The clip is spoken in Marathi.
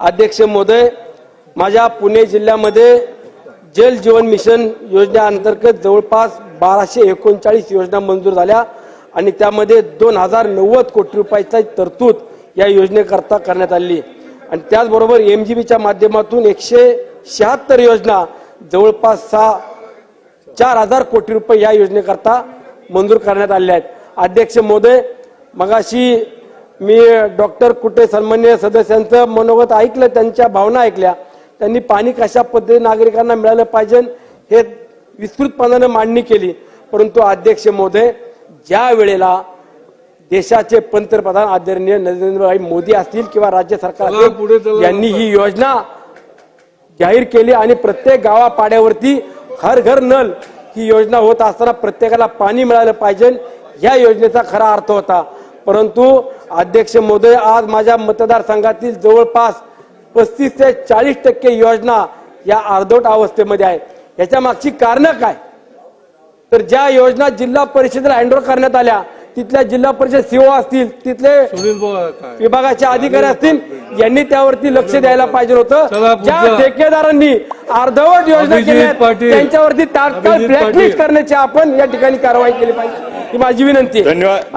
अध्यक्ष महोदय माझ्या पुणे जिल्ह्यामध्ये जल जीवन मिशन योजनेअंतर्गत जवळपास बाराशे एकोणचाळीस योजना मंजूर झाल्या आणि त्यामध्ये दोन हजार नव्वद कोटी रुपयाची तरतूद या योजनेकरता करण्यात आली. आणि त्याचबरोबर एम जी बीच्या माध्यमातून एकशे शहात्तर योजना जवळपास सहा चार हजार कोटी रुपये या योजनेकरता मंजूर करण्यात आल्या आहेत. अध्यक्ष महोदय मगाशी मी डॉक्टर कुटे सन्मान्य सदस्यांचं मनोगत ऐकलं त्यांच्या भावना ऐकल्या. त्यांनी पाणी कशा पद्धतीने नागरिकांना मिळालं पाहिजे हे विस्तृतपणाने मांडणी केली. परंतु अध्यक्ष महोदय ज्या वेळेला देशाचे पंतप्रधान आदरणीय नरेंद्रभाई मोदी असतील किंवा राज्य सरकार. यांनी ही योजना जाहीर केली आणि प्रत्येक गावापाड्यावरती हर घर नल ही योजना होत असताना प्रत्येकाला पाणी मिळालं पाहिजे. या योजनेचा खरा अर्थ होता. परंतु अध्यक्ष महोदय आज माझ्या मतदारसंघातील जवळपास पस्तीस ते चाळीस टक्के योजना या अर्धवट अवस्थेमध्ये आहेत याच्या मागची कारणं काय? तर ज्या योजना जिल्हा परिषदेला हँडओव्हर करण्यात आल्या तिथल्या जिल्हा परिषद सीओ असतील तिथले सुनील पवार काय? विभागाचे अधिकारी असतील यांनी त्यावरती लक्ष द्यायला पाहिजे होतं. ज्या ठेकेदारांनी अर्धवट योजना केल्या पाटील. त्यांच्यावरती तात्काळ ब्लॅकलिस्ट. करण्याची आपण या ठिकाणी कारवाई केली पाहिजे. ही माझी विनंती धन्यवाद.